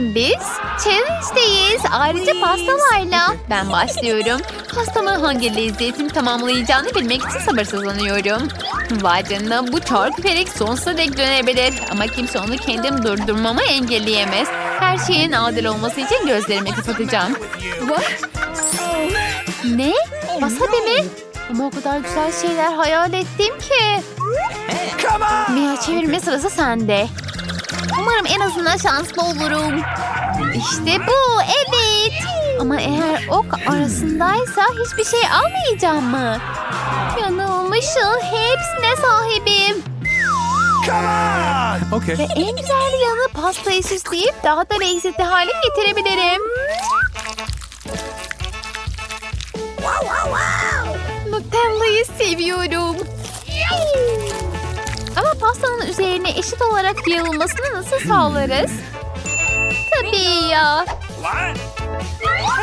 Biz challenge'deyiz. Ayrıca pastalarla. Ben başlıyorum. Pastamı hangi lezzetin tamamlayacağını bilmek için sabırsızlanıyorum. Vay canına bu çarkı felek sonsuza dek dönebilir. Ama kimse onu kendim durdurmamı engelleyemez. Her şeyin adil olması için gözlerimi kapatacağım. Ne? Wasabi mi? Ama o kadar güzel şeyler hayal ettim ki. Mia çevirme sırası sende. Umarım en azından şanslı olurum. İşte bu, evet. Ama eğer ok arasındaysa hiçbir şey almayacağım mı? Yanılmışım, hepsine sahibim. Okay. Ve en güzel yanı pastayı süsleyip daha da lezzetli hale getirebilirim. Nutella'yı seviyorum. Ama pastanın üzerine eşit olarak yayılmasını nasıl sağlarız? Tabii ya.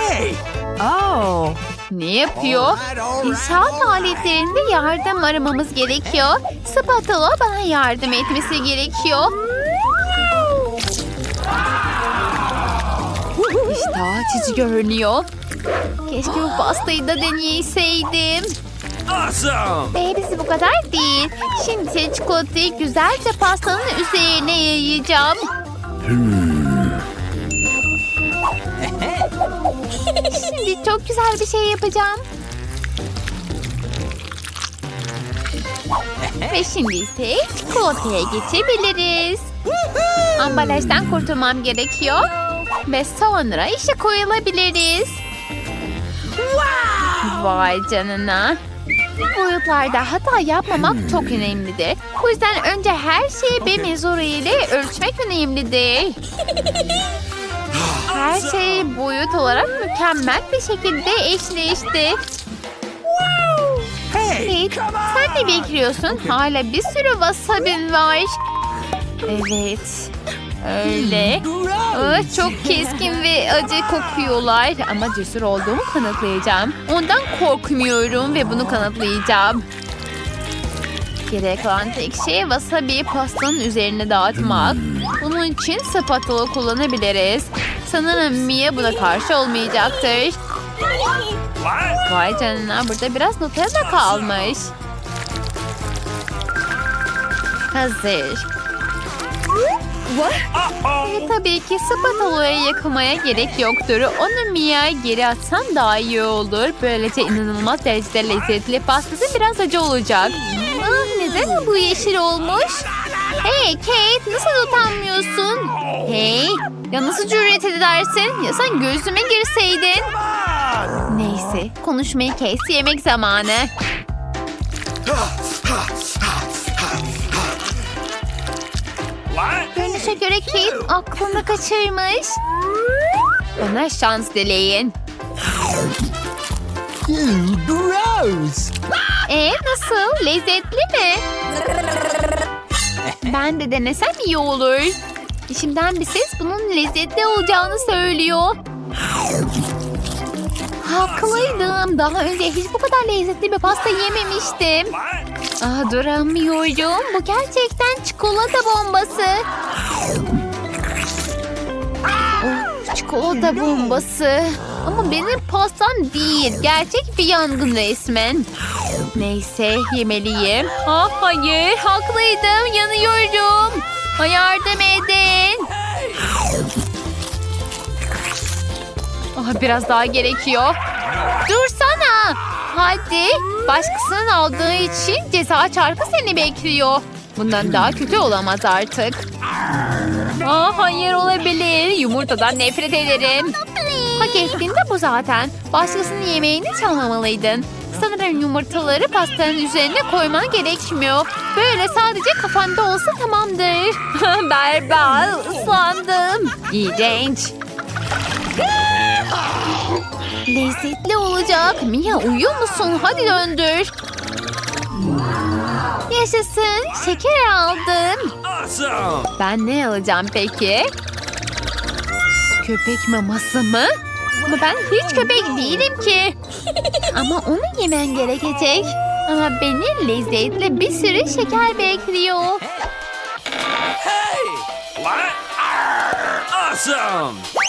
Hey. Oh. Ne yapıyor? İnşaat aletlerinde yardım aramamız gerekiyor. Spatula bana yardım etmesi gerekiyor. İştah açıcı görünüyor. Keşke bu pastayı da deneyseydim. Awesome. Ve hepsi bu kadar değil. Şimdi çikolatayı güzelce pastanın üzerine yayacağım. Şimdi çok güzel bir şey yapacağım. Ve şimdi ise çikolataya geçebiliriz. Ambalajdan kurtulmam gerekiyor. Ve sonra işe koyulabiliriz. Vay canına. Boyutlarda hata yapmamak çok önemlidir. Bu yüzden önce her şeyi bir mezuru ile ölçmek önemlidir. Her şey boyut olarak mükemmel bir şekilde eşleşti. Hey. Sen ne bekliyorsun? Hala bir sürü wasabin var. Evet. Öyle. Ah, çok keskin ve acı kokuyorlar. Ama cesur olduğumu kanıtlayacağım. Ondan korkmuyorum ve bunu kanıtlayacağım. Gerek olan tek şey wasabi pastanın üzerine dağıtmak. Bunun için spatula kullanabiliriz. Sanırım Mia buna karşı olmayacaktır. Vay canına burada biraz Nutella kalmış. Hazır. Ve tabii ki spatula'ya yakmaya gerek yoktur. Onu Mia'ya geri atsam daha iyi olur. Böylece inanılmaz derecede lezzetli pastası biraz acı olacak. Ah, neden bu yeşil olmuş? Hey Kate nasıl utanmıyorsun? Hey ya nasıl cüret edersin? Ya sen gözüme girseydin. Neyse konuşmayı kes yemek zamanı. Görünüşe göre Kate aklını kaçırmış. Bana şans dileyin. Gross. E nasıl? Lezzetli mi? Ben de denesem iyi olur. İçimden bir ses bunun lezzetli olacağını söylüyor. Haklıydım. Daha önce hiç bu kadar lezzetli bir pasta yememiştim. Ah duramıyorum. Bu gerçekten çikolata bombası. Oh, çikolata bombası. Ama benim pastam değil. Gerçek bir yangın resmen. Neyse yemeliyim. Ha, hayır haklıydım yanıyorum. Yardım edin. Ah, biraz daha gerekiyor. Dursana. Hadi. Başkasının aldığı için ceza çarkı seni bekliyor. Bundan daha kötü olamaz artık. Aa, hayır olabilir. Yumurtadan nefret ederim. Hak ettiğin de bu zaten. Başkasının yemeğini çalmamalıydın. Sanırım yumurtaları pastanın üzerine koyman gerekmiyor. Böyle sadece kafanda olsa tamamdır. Berbat, ıslandım. İğrenç. Lezzetli olacak. Mia uyuyor musun? Hadi döndür. Yaşasın. Şeker aldım. Ben ne alacağım peki? Köpek maması mı? Ama ben hiç köpek değilim ki. Ama onu yemen gerekecek. Ama beni lezzetli bir sürü şeker bekliyor. Hey. What? Awesome!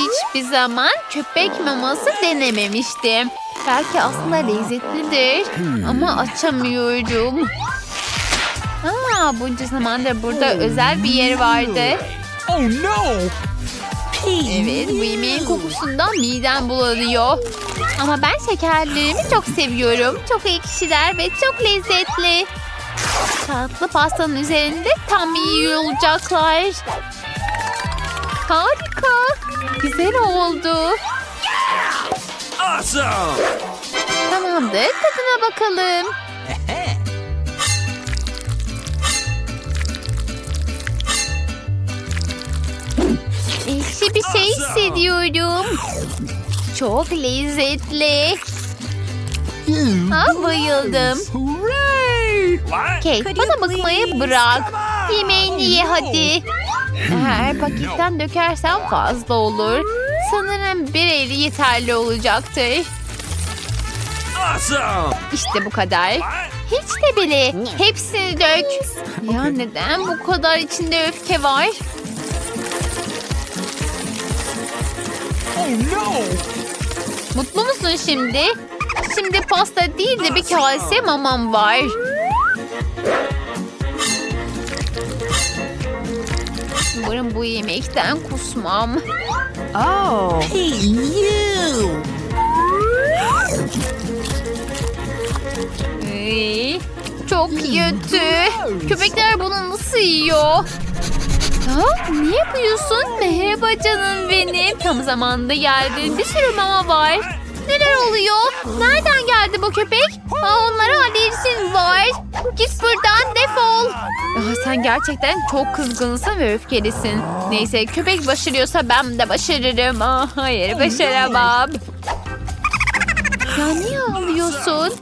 Hiçbir zaman köpek maması denememiştim. Belki aslında lezzetlidir ama açamıyorum. Aa, bunca zamandır burada özel bir yer vardı. Oh no! Evet, bu yemeğin kokusundan midem bulanıyor. Ama ben şekerlerimi çok seviyorum. Çok ekşiler ve çok lezzetli. Tatlı pastanın üzerinde tam iyi olacaklar. Harika. Güzel oldu. Awesome! Tamamdır, tadına bakalım. Ekşi bir şey hissediyorum. Çok lezzetli. Ha, bayıldım. Kate, bana bakmayı bırak. Yemeğini ye hadi. Eğer paketten dökersen fazla olur. Sanırım bir eli yeterli olacaktır. Awesome! İşte bu kadar. Hiç de bile. Hepsini dök. Ya neden bu kadar içinde öfke var? Oh no! Mutlu musun şimdi? Şimdi pasta değil de bir kase mamam var. Umarım bu yemekten kusmam. Oh! Hey, you! Ay, çok kötü. Köpekler bunu nasıl yiyor? Ha, ne yapıyorsun? Merhaba canım benim. Tam zamanında geldin. Bir sürü mama var. Neler oluyor? Nereden geldi bu köpek? Onlara alerjin var. Git buradan defol. Aa, sen gerçekten çok kızgınsın ve öfkelisin. Neyse köpek başarıyorsa ben de başarırım. Aa, hayır başaramam. Ya niye ağlıyorsun?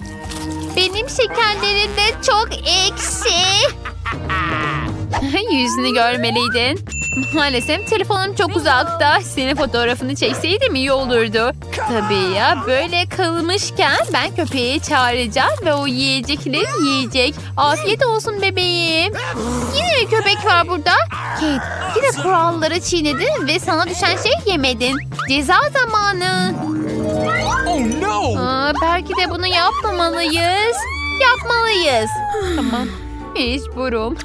Benim şekerlerim de çok ekşi. Yüzünü görmeliydin. Maalesef telefonum çok uzakta. Senin fotoğrafını çekseydim iyi olurdu. Tabii ya böyle kalmışken ben köpeği çağıracağım ve o yiyecekleri yiyecek. Afiyet olsun bebeğim. Yine bir köpek var burada. Kate yine kuralları çiğnedin ve sana düşen şey yemedin. Ceza zamanı. Oh no! Aa, belki de bunu yapmamalıyız. Yapmalıyız. tamam. Mecburum.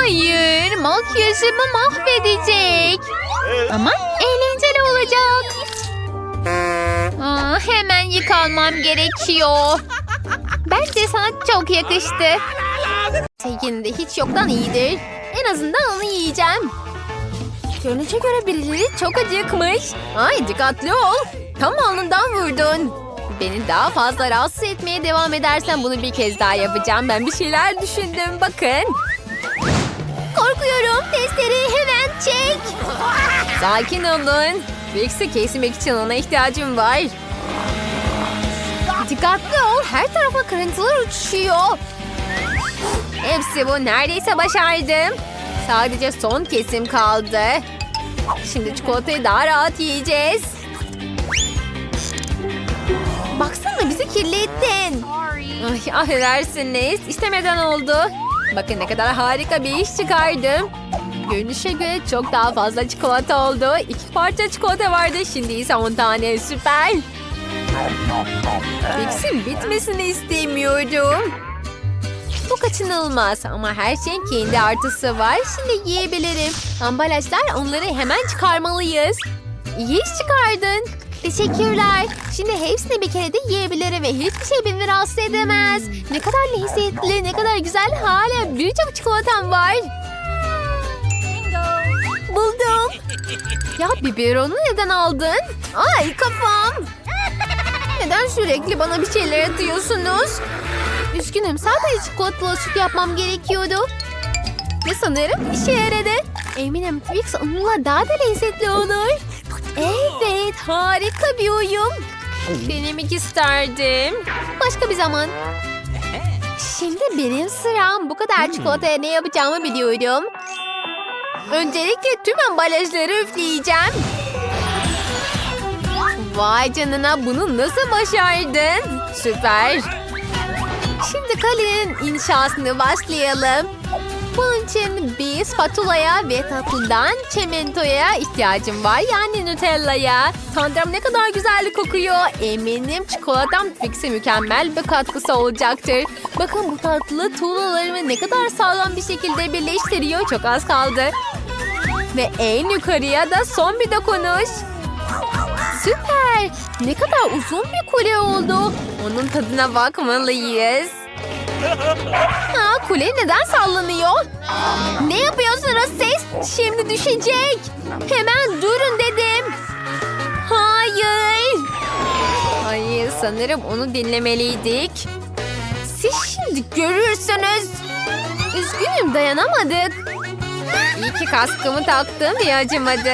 Hayır, makyajımı mahvedecek. Ama eğlenceli olacak. Aa, hemen yıkanmam gerekiyor. Bence sana çok yakıştı. Senin de hiç yoktan iyidir. En azından onu yiyeceğim. Görünüşe göre birileri çok acıkmış. Ay dikkatli ol. Tam alnından vurdun. Beni daha fazla rahatsız etmeye devam edersen bunu bir kez daha yapacağım. Ben bir şeyler düşündüm bakın. Korkuyorum. Testereyi hemen çek. Sakin olun. Vix'i kesmek için ona ihtiyacım var. Dikkatli ol. Her tarafa kırıntılar uçuşuyor. Hepsi bu. Neredeyse başardım. Sadece son kesim kaldı. Şimdi çikolatayı daha rahat yiyeceğiz. Baksana bizi kirlettin. Ay affedersiniz. İstemeden oldu. Bakın ne kadar harika bir iş çıkardım. Görünüşe göre çok daha fazla çikolata oldu. İki parça çikolata vardı. Şimdi ise 10 tane. Süper. Fix'in bitmesini istemiyorum. Bu kaçınılmaz ama her şeyin kendi artısı var. Şimdi yiyebilirim. Ambalajlar onları hemen çıkarmalıyız. İyi iş çıkardın. Teşekkürler. Şimdi hepsini bir kere de yiyebilirim ve hiçbir şey beni rahatsız edemez. Ne kadar lezzetli, ne kadar güzel. Hala birçok çikolatam var. Buldum. Ya biberonu neden aldın? Ay kafam. Neden sürekli bana bir şeyler atıyorsunuz? Üzgünüm sadece çikolatalı süt yapmam gerekiyordu. Ve sanırım işe yaradı. Eminim Twix onunla daha da lezzetli olur. Evet harika bir uyum. Denemek isterdim. Başka bir zaman. Şimdi benim sıram. Bu kadar çikolataya ne yapacağımı biliyorum. Öncelikle tüm ambalajları üfleyeceğim. Vay canına bunu nasıl başardın? Süper. Şimdi kalenin inşasını başlayalım. Bunun için bir spatulaya ve tatlıdan çimentoya ihtiyacım var. Yani Nutella'ya. Tanrım ne kadar güzel kokuyor. Eminim çikolatam Twix'e mükemmel bir katkısı olacaktır. Bakın bu tatlı tuğlalarımı ne kadar sağlam bir şekilde birleştiriyor. Çok az kaldı. Ve en yukarıya da son bir dokunuş. Süper. Ne kadar uzun bir kule oldu. Onun tadına bakmalıyız. Ha, kule neden sallanıyor? Ne yapıyorsunuz siz? Şimdi düşecek. Hemen durun dedim. Hayır. Hayır sanırım onu dinlemeliydik. Siz şimdi görürsünüz. Üzgünüm dayanamadık. İyi ki kaskımı taktım diye acımadı.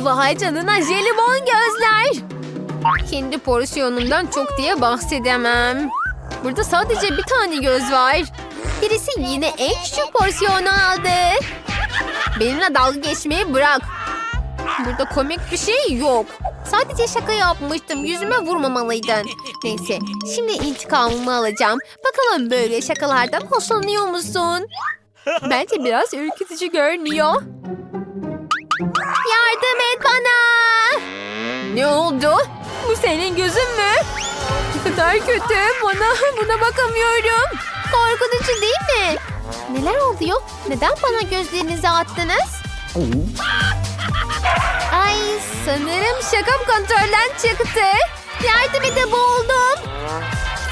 Vay canına jelibon gözler. Kendi porsiyonumdan çok diye bahsedemem. Burada sadece bir tane göz var. Birisi yine en küçük porsiyonu aldı. Benimle dalga geçmeyi bırak. Burada komik bir şey yok. Sadece şaka yapmıştım. Yüzüme vurmamalıydın. Neyse, şimdi intikamımı alacağım. Bakalım böyle şakalardan hoşlanıyor musun? Bence biraz ürkütücü görünüyor. Yardım et bana. Ne oldu? Bu senin gözün mü? Ne kadar kötü. Bana buna bakamıyorum. Korkutucu değil mi? Neler oluyor? Neden bana gözlerinizi attınız? Ay sanırım şakam kontrolden çıktı. Yardım edin boğuldum.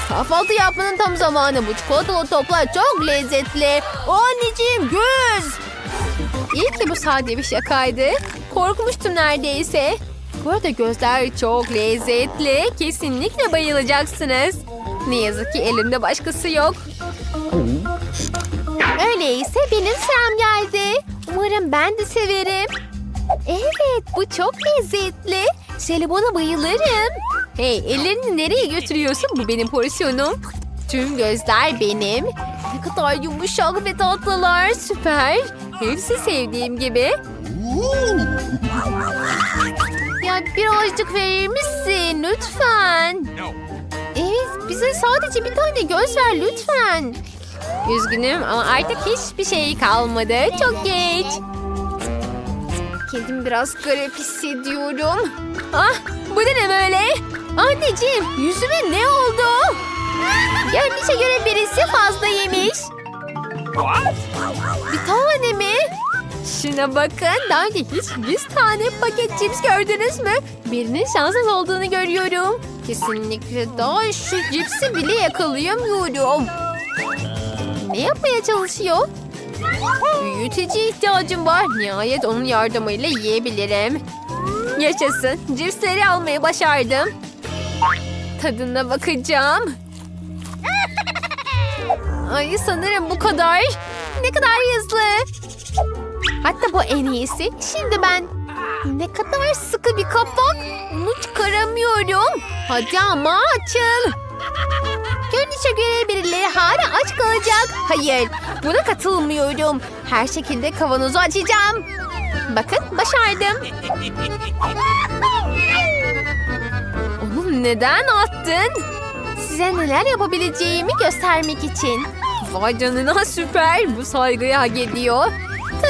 Kahvaltı yapmanın tam zamanı. Bu çikolatalı toplar çok lezzetli. O anneciğim göz. İyi ki bu sade bir şakaydı. Korkmuştum neredeyse. Bu arada gözler çok lezzetli. Kesinlikle bayılacaksınız. Ne yazık ki elimde başkası yok. Öyleyse benim sıram geldi. Umarım ben de severim. Evet bu çok lezzetli. Jelibona bayılırım. Hey ellerini nereye götürüyorsun? Bu benim porsiyonum. Tüm gözler benim. Ne kadar yumuşak ve tatlılar. Süper. Hepsi sevdiğim gibi. Birazcık verir misin? Lütfen. Evet bize sadece bir tane göz ver lütfen. Üzgünüm ama artık hiçbir şey kalmadı. Çok geç. Kendimi biraz garip hissediyorum. Ah bu ne böyle? Anneciğim yüzüme ne oldu? Görünüşe göre birisi fazla yemiş. Bir tane mi? Şuna bakın. Daha önce hiç 100 tane paket cips gördünüz mü? Birinin şanssız olduğunu görüyorum. Kesinlikle daha şu cipsi bile yakalayamıyorum. Ne yapmaya çalışıyor? Büyüteci ihtiyacım var. Nihayet onun yardımıyla yiyebilirim. Yaşasın. Cipsleri almayı başardım. Tadına bakacağım. Ay sanırım bu kadar. Ne kadar hızlı. Hatta bu en iyisi. Şimdi ben ne kadar sıkı bir kapak. Onu çıkaramıyorum. Hadi ama açıl. Görünüşe göre birileri hala aç kalacak. Hayır, buna katılmıyorum. Her şekilde kavanozu açacağım. Bakın, başardım. Onu neden attın? Size neler yapabileceğimi göstermek için. Vay canına süper. Bu saygıyı hak ediyor.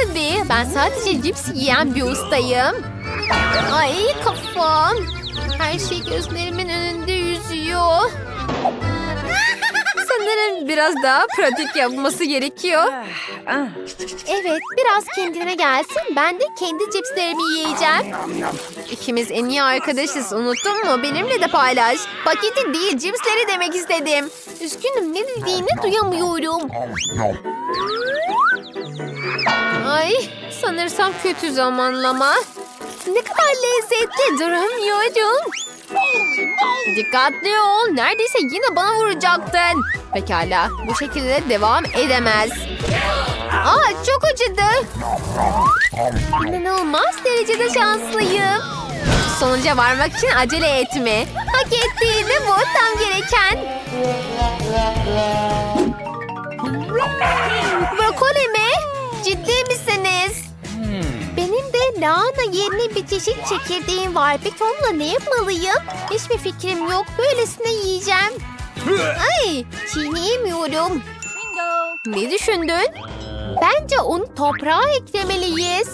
Tabii ben sadece cips yiyen bir ustayım. Ay kafam. Her şey gözlerimin önünde yüzüyor. Sanırım biraz daha pratik yapması gerekiyor. Evet, biraz kendine gelsin. Ben de kendi cipslerimi yiyeceğim. İkimiz en iyi arkadaşız. Unuttun mu? Benimle de paylaş. Paketi değil, cipsleri demek istedim. Üzgünüm, ne dediğini duyamıyorum. Ay, sanırsam kötü zamanlama. Ne kadar lezzetli duramıyorum. Dikkatli ol. Neredeyse yine bana vuracaktın. Pekala. Bu şekilde devam edemez. Aa çok acıdı. İnanılmaz derecede şanslıyım. Sonuca varmak için acele etme. Hak ettiğini bu tam gereken. Brokoli mi? Ciddi lahana yerine bir çeşit çekirdeğim var. Peki onunla ne yapmalıyım? Hiçbir fikrim yok. Böylesine yiyeceğim. Ay, çiğneyemiyorum. Ne düşündün? Bence onu toprağa eklemeliyiz.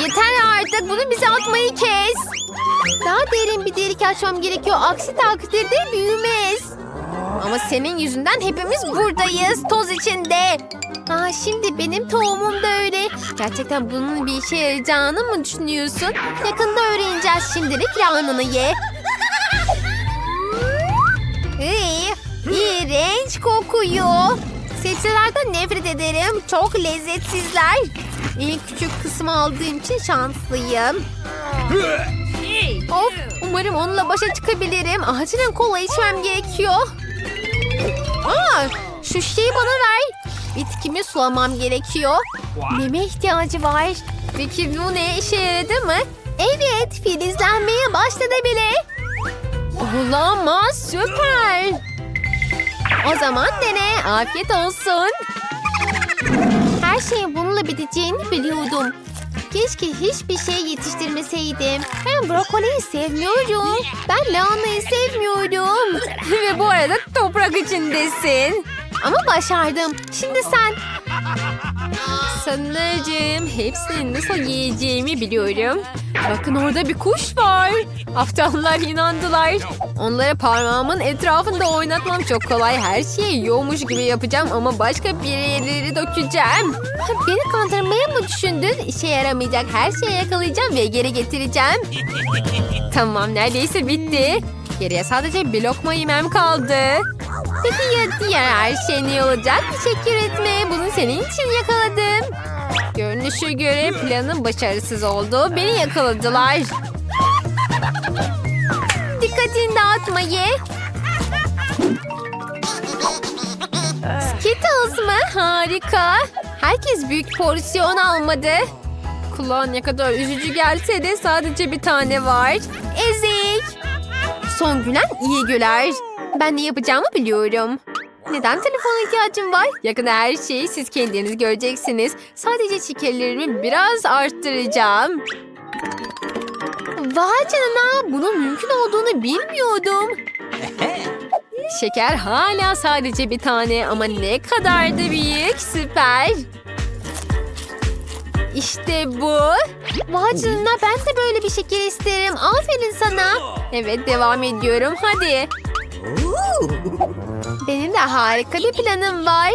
Yeter artık bunu bize atmayı kes. Daha derin bir delik açmam gerekiyor. Aksi takdirde büyümez. Ama senin yüzünden hepimiz buradayız. Toz içinde. Aa, şimdi benim tohumum da öyle. Gerçekten bunun bir işe yarayacağını mı düşünüyorsun? Yakında öğreneceğiz şimdilik lahananı ye. Iy, iğrenç kokuyor. Sebzelerden nefret ederim. Çok lezzetsizler. En küçük kısmı aldığım için şanslıyım. Of, umarım onunla başa çıkabilirim. Acilen kola içmem gerekiyor. Aa, şu şeyi bana ver. Bitkimi sulamam gerekiyor. Neme ihtiyacı var. Peki bu ne işe yaradı mı? Evet, filizlenmeye başladı bile. Olamaz, süper. O zaman dene, afiyet olsun. Her şeyin bununla biteceğini biliyordum. Keşke hiçbir şey yetiştirmeseydim. Ben brokoliyi sevmiyorum. Ben lahanayı sevmiyorum. Ve bu arada toprak içindesin. Ama başardım. Şimdi sen. Sanırım hepsini nasıl yiyeceğimi biliyorum. Bakın orada bir kuş var. Aptallar inandılar. Onları parmağımın etrafında oynatmam çok kolay. Her şeyi yiyormuş gibi yapacağım ama başka bir yerleri dökeceğim. Beni kandırmaya mı düşündün? İşe yaramayacak her şeyi yakalayacağım ve geri getireceğim. Tamam neredeyse bitti. Geriye sadece bir lokma yemem kaldı. Peki ya diğer her şey ne olacak? Teşekkür etme. Bunu senin için yakaladım. Görünüşe göre planın başarısız oldu. Beni yakaladılar. Dikkatini dağıtma ye. Skittles mı? Harika. Herkes büyük porsiyon almadı. Kulağa ne kadar üzücü gelse de sadece bir tane var. Ezik. Son gülen iyi güler. Ben ne yapacağımı biliyorum. Neden telefona ihtiyacım var? Yakında her şeyi siz kendiniz göreceksiniz. Sadece şekerlerimi biraz arttıracağım. Vay canına bunun mümkün olduğunu bilmiyordum. Şeker hala sadece bir tane ama ne kadar da büyük süper. İşte bu. Vay canına ben de böyle bir şeker isterim. Aferin sana. Evet devam ediyorum hadi. Benim de harika bir planım var.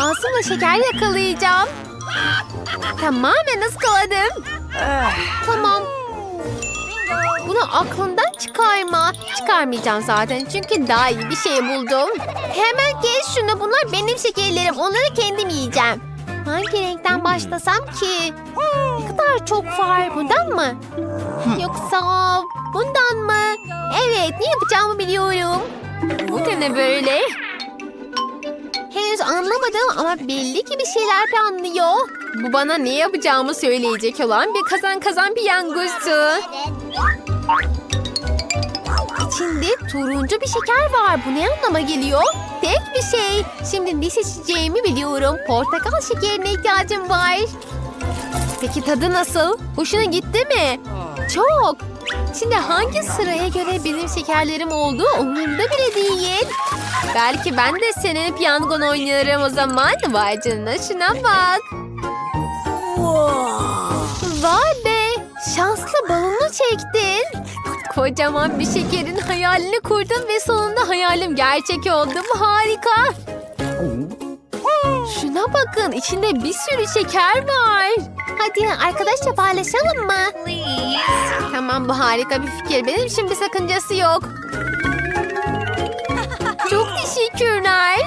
Ağzımla şeker yakalayacağım. Tamamen ıskaladım. Tamam. Bunu aklından çıkarma. Çıkarmayacağım zaten çünkü daha iyi bir şey buldum. Hemen kes şunu. Bunlar benim şekerlerim. Onları kendim yiyeceğim. Hangi renkten başlasam ki? Çok var. Bundan mı? Yoksa bundan mı? Evet ne yapacağımı biliyorum. Bu da ne böyle? Henüz anlamadım ama belli ki bir şeyler planlıyor. Bu bana ne yapacağımı söyleyecek olan bir kazan kazan bir yangızdı. İçinde turuncu bir şeker var. Bu ne anlama geliyor? Tek bir şey. Şimdi ne seçeceğimi biliyorum. Portakal şekerine ihtiyacım var. Peki tadı nasıl? Hoşuna gitti mi? Çok. Şimdi hangi sıraya göre benim şekerlerim olduğu umurumda bile değil. Belki ben de senin piyangon oynarım o zaman. Vay canına şuna bak. Vay be. Şanslı balonu çektin. Kocaman bir şekerin hayalini kurdum ve sonunda hayalim gerçek oldu. Bu harika. Şuna bakın içinde bir sürü şeker var. Hadi arkadaşça paylaşalım mı? Tamam bu harika bir fikir. Benim için bir sakıncası yok. Çok teşekkürler.